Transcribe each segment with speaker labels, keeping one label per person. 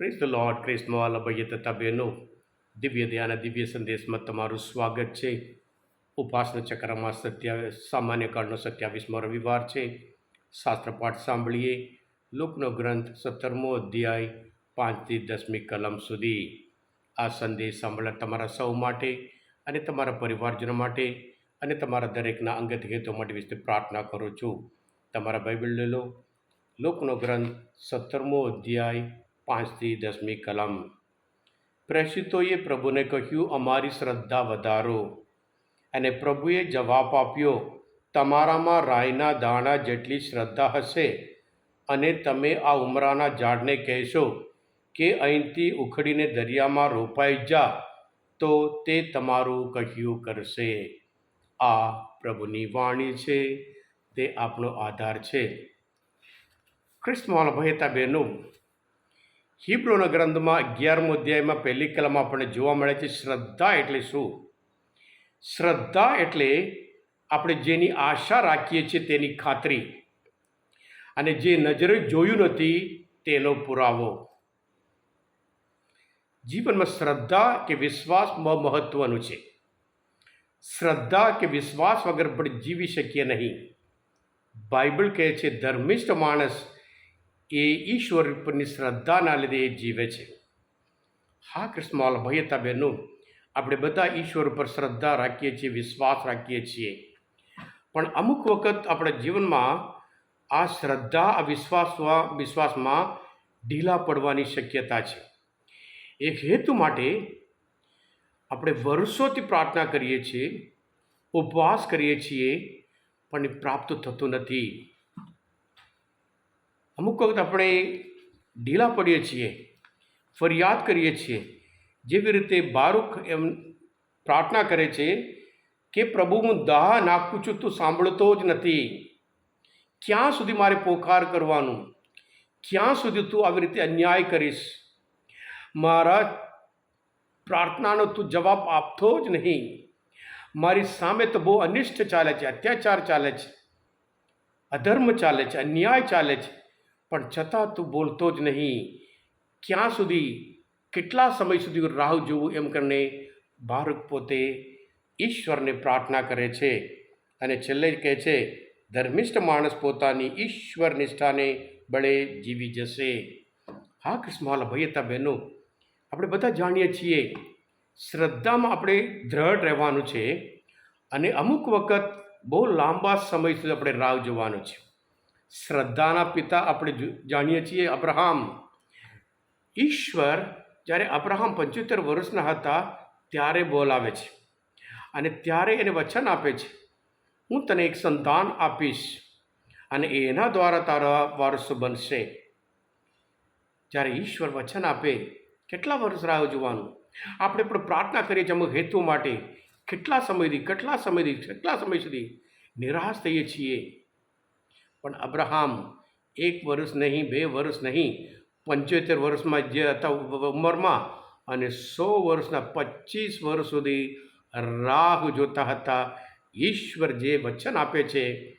Speaker 1: The lord ક્રિસ્મો અલભય તથા બહેનો દિવ્ય ધ્યાન દિવ્ય સંદેશમાં તમારું સ્વાગત છે. ઉપાસના ચક્રમાં સત્યા, સામાન્ય કાળનો સત્યાવીસમો રવિવાર છે. શાસ્ત્રપાઠ સાંભળીએ. લોકનો ગ્રંથ સત્તરમો અધ્યાય, પાંચથી દસમી કલમ સુધી. આ સંદેશ સાંભળવા તમારા સૌ માટે અને તમારા પરિવારજનો માટે અને તમારા દરેકના અંગત હેતુ માટે વિશે પ્રાર્થના કરું છું. તમારા બાઇબલ લઈ લો. લોકનો ગ્રંથ સત્તરમો અધ્યાય પાંચથી દસમી કલમ. પ્રેષિતોએ પ્રભુને કહ્યું, અમારી શ્રદ્ધા વધારો. અને પ્રભુએ જવાબ આપ્યો, તમારામાં રાયના દાણા જેટલી શ્રદ્ધા હશે અને તમે આ ઉમરાના ઝાડને કહેશો કે અહીંથી ઉખડીને દરિયામાં રોપાઈ જા, તો તે તમારું કહ્યું કરશે. આ પ્રભુની વાણી છે, તે આપણો આધાર છે. ખ્રિસ્તમાલ ભયતા બહેનો હિબ્રોના ગ્રંથમાં અગિયારમો અધ્યાયમાં પહેલી કલમ આપણને જોવા મળે છે, શ્રદ્ધા એટલે શું? શ્રદ્ધા એટલે આપણે જેની આશા રાખીએ છીએ તેની ખાતરી અને જે નજરે જોયું નથી તેનો પુરાવો. જીવનમાં શ્રદ્ધા કે વિશ્વાસ મહત્વનું છે. શ્રદ્ધા કે વિશ્વાસ વગર પણ જીવી શકીએ નહીં. બાઇબલ કહે છે, ધર્મિષ્ઠ માણસ એ ઈશ્વર ઉપરની શ્રદ્ધાના લીધે એ જીવે છે. હા, કૃષ્ણમાલ, ભયતા બહેનો, આપણે બધા ઈશ્વર ઉપર શ્રદ્ધા રાખીએ છીએ, વિશ્વાસ રાખીએ છીએ. પણ અમુક વખત આપણા જીવનમાં આ શ્રદ્ધા, આ વિશ્વાસ વિશ્વાસમાં ઢીલા પડવાની શક્યતા છે. એક હેતુ માટે આપણે વર્ષોથી પ્રાર્થના કરીએ છીએ, ઉપવાસ કરીએ છીએ, પણ એ પ્રાપ્ત થતું નથી. અમુક વખત આપણે ઢીલા પડીએ છીએ, ફરિયાદ કરીએ છીએ, જેવી રીતે બારૂક એમ પ્રાર્થના કરે છે કે, પ્રભુ, હું દાહ નાખું છું, તું સાંભળતો જ નથી. ક્યાં સુધી મારે પોકાર કરવાનું? ક્યાં સુધી તું આવી રીતે અન્યાય કરીશ? મારા પ્રાર્થનાનો તું જવાબ આપતો જ નહીં. મારી સામે તો બહુ અનિષ્ટ ચાલે છે, અત્યાચાર ચાલે છે, અધર્મ ચાલે છે, અન્યાય ચાલે છે. પણ છતાં તું બોલતો જ નહીં. ક્યાં સુધી? કેટલા સમય સુધી રાહ જોવું એમ કરીને બાળક પોતે ઈશ્વરને પ્રાર્થના કરે છે અને છેલ્લે કહે છે, ધર્મિષ્ઠ માણસ પોતાની ઈશ્વર નિષ્ઠાને બળે જીવી જશે. હા કૃષ્ણમાલ ભૈયતા બહેનો, આપણે બધા જાણીએ છીએ, શ્રદ્ધામાં આપણે દ્રઢ રહેવાનું છે અને અમુક વખત બહુ લાંબા સમય સુધી આપણે રાહ જોવાનું છે. શ્રદ્ધાના પિતા આપણે જાણીએ છીએ અબ્રહામ. ઈશ્વર જ્યારે અબ્રહામ પંચોતેર વર્ષના હતા ત્યારે બોલાવે છે અને ત્યારે એને વચન આપે છે, હું તને એક સંતાન આપીશ અને એના દ્વારા તારા વારસો બનશે. જ્યારે ઈશ્વર વચન આપે, કેટલા વર્ષ રાહ જોવાનું? આપણે પણ પ્રાર્થના કરીએ છીએ અમુક હેતુ માટે. કેટલા સમયથી કેટલા સમયથી, કેટલા સમય સુધી નિરાશ થઈએ છીએ? પણ અબ્રાહમ એક વર્ષ નહીં, બે વર્ષ નહીં, પંચોતેર વર્ષમાં જે હતા ઉંમરમાં અને સો વર્ષના પચીસ વર્ષ સુધી રાહ જોતા હતા. ઈશ્વર જે વચન આપે છે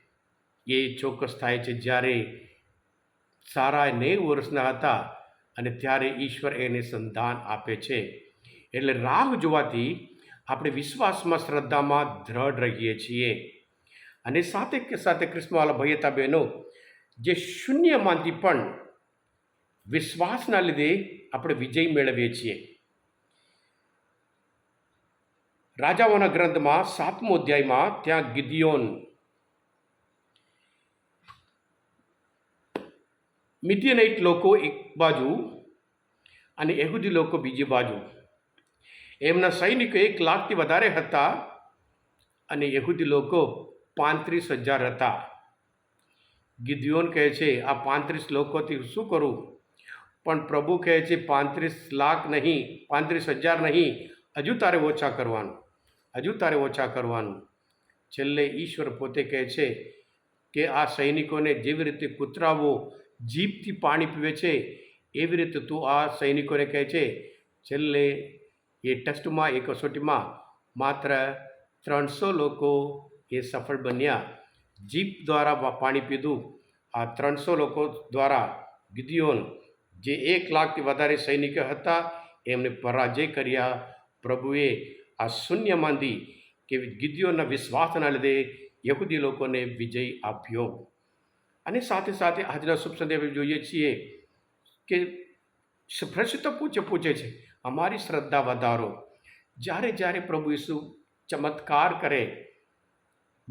Speaker 1: એ ચોક્કસ થાય છે. જ્યારે સારા નેવ વર્ષના હતા અને ત્યારે ઈશ્વર એને સંધાન આપે છે. એટલે રાહ જોવાથી આપણે વિશ્વાસમાં, શ્રદ્ધામાં દ્રઢ રહીએ છીએ. અને સાથે સાથે કૃષ્ણવાલા ભૈયતા બહેનો જે શૂન્યમાંથી પણ વિશ્વાસના લીધે આપણે વિજય મેળવીએ છીએ. રાજાઓના ગ્રંથમાં સાતમો અધ્યાયમાં ત્યાં ગિદિયોન મિડિયનાઇટ લોકો એક બાજુ અને યહૂદી લોકો બીજી બાજુ. એમના સૈનિકો એક લાખથી વધારે હતા અને યહૂદી લોકો પાંત્રીસ હજાર હતા. ગિદ્યોન કહે છે, આ પાંત્રીસ લોકોથી શું કરું? પણ પ્રભુ કહે છે, પાંત્રીસ લાખ નહીં, પાંત્રીસ હજાર નહીં, હજુ તારે ઓછા કરવાનું, હજુ તારે ઓછા કરવાનું. છેલ્લે ઈશ્વર પોતે કહે છે કે, આ સૈનિકોને જેવી રીતે કૂતરાઓ જીભથી પાણી પીવે છે, એવી રીતે તું આ સૈનિકોને કહે છે, છેલ્લે એ ટેસ્ટમાં એ કસોટીમાં માત્ર ત્રણસો લોકો એ સફળ બન્યા. જીપ દ્વારા પાણી પીધું. આ ત્રણસો લોકો દ્વારા ગિદિયોન જે એક લાખથી વધારે સૈનિકો હતા, એમને પરાજય કર્યા. પ્રભુએ આ શૂન્ય માંદી કે ગિદ્યોના વિશ્વાસના લીધે યહૂદી લોકોને વિજય આપ્યો. અને સાથે સાથે આજના શુભ સંદેશ જોઈએ છીએ કે પ્રશ્ન તો પૂછે પૂછે છે. અમારી શ્રદ્ધા વધારો. જ્યારે જ્યારે પ્રભુ ઈસુ ચમત્કાર કરે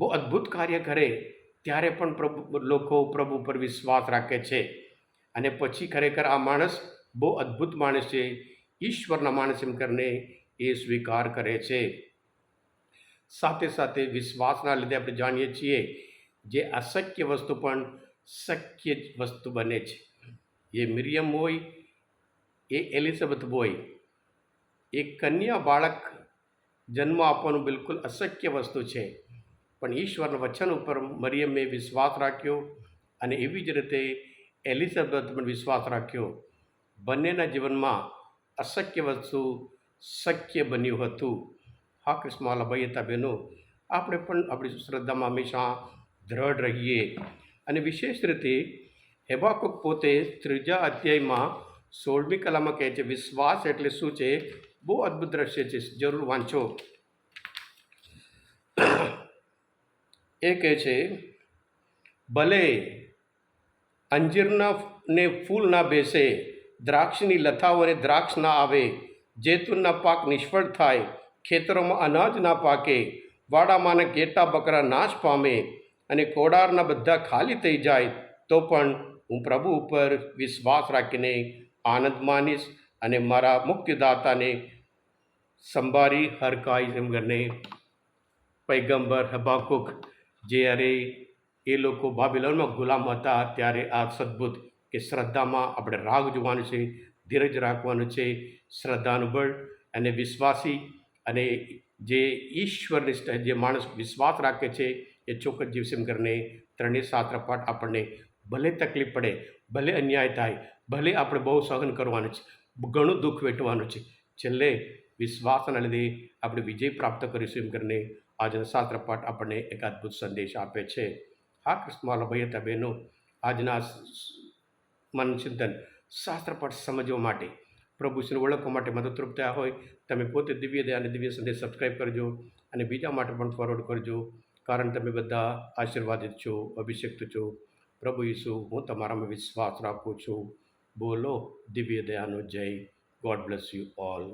Speaker 1: બહુ અદ્ભુત કાર્ય કરે ત્યારે પણ પ્રભુ, લોકો પ્રભુ પર વિશ્વાસ રાખે છે. અને પછી ખરેખર આ માણસ બહુ અદ્ભુત માણસ છે. ઈશ્વરના માણસ એમ કરીને એ સ્વીકાર કરે છે. સાથે સાથે વિશ્વાસના લીધે આપણે જાણીએ છીએ જે અશક્ય વસ્તુ પણ શક્ય જ વસ્તુ બને છે. એ મિરિયમ હોય, એ એલિઝાબેથ હોય એ કન્યા બાળક જન્મ આપવાનું બિલકુલ અશક્ય વસ્તુ છે. પણ ઈશ્વરના વચન ઉપર મરિયમે વિશ્વાસ રાખ્યો અને એવી જ રીતે એલિઝાબેથ પણ વિશ્વાસ રાખ્યો. બંનેના જીવનમાં અશક્ય વસ્તુ શક્ય બન્યું હતું. હા કૃષ્ણવાલા ભાઈ હતા બહેનો, આપણે પણ આપણી શ્રદ્ધામાં હંમેશા દ્રઢ રહીએ. અને વિશેષ રીતે હેબાકુક પોતે ત્રીજા અધ્યાયમાં સોળમી કલામાં કહે છે, વિશ્વાસ એટલે શું છે? બહુ અદ્ભુત દ્રશ્ય છે. જરૂર વાંચો. એ કહે છે, ભલે અંજીરના ને ફૂલ ના બેસે, દ્રાક્ષની લથાઓને દ્રાક્ષ ના આવે, જૈતુનના પાક નિષ્ફળ થાય, ખેતરોમાં અનાજ ના પાકે વાડામાંના ઘેટા બકરા નાશ પામે અને કોડારના બધા ખાલી થઈ જાય, તો પણ હું પ્રભુ ઉપર વિશ્વાસ રાખીને આનંદ માનીશ અને મારા મુક્તિદાતાને સંભારી હરકાઈ એમ કરીને પૈગંબર હબાકુક જ્યારે એ લોકો બાબિલોનમાં ગુલામ હતા, ત્યારે આ સદ્ભુત કે શ્રદ્ધામાં આપણે રાગ જોવાનું છે, ધીરજ રાખવાનું છે, શ્રદ્ધાનું બળ અને વિશ્વાસી અને જે ઈશ્વરનિષ્ઠ, જે માણસ વિશ્વાસ રાખે છે, એ ચોક્કસ જીવશે એમ કરીને ત્રણેય શાસ્ત્ર પાઠ આપણને ભલે તકલીફ પડે, ભલે અન્યાય થાય, ભલે આપણે બહુ સહન કરવાનું છે, ઘણું દુઃખ વેઠવાનું છે. છેલ્લે વિશ્વાસના લીધે આપણે વિજય પ્રાપ્ત કરીશું એમ કરીને આજના શાસ્ત્રપાઠ આપણને એક અદ્ભુત સંદેશ આપે છે. હા કૃષ્ણવાલા ભાઈ હતા બહેનો, આજના મનચિંતન ચિંતન શાસ્ત્રપાઠ સમજવા માટે પ્રભુશ્રીને ઓળખવા માટે મદદરૂપ થયા હોય, તમે પોતે દિવ્ય દયા અને દિવ્ય સંદેશ સબસ્ક્રાઈબ કરજો અને બીજા માટે પણ ફોરવર્ડ કરજો, કારણ તમે બધા આશીર્વાદિત છો, અભિષેક્ત છો. પ્રભુ ઈસુ, હું તમારામાં વિશ્વાસ રાખું છું. બોલો, દિવ્ય દયાનો જય. God bless you all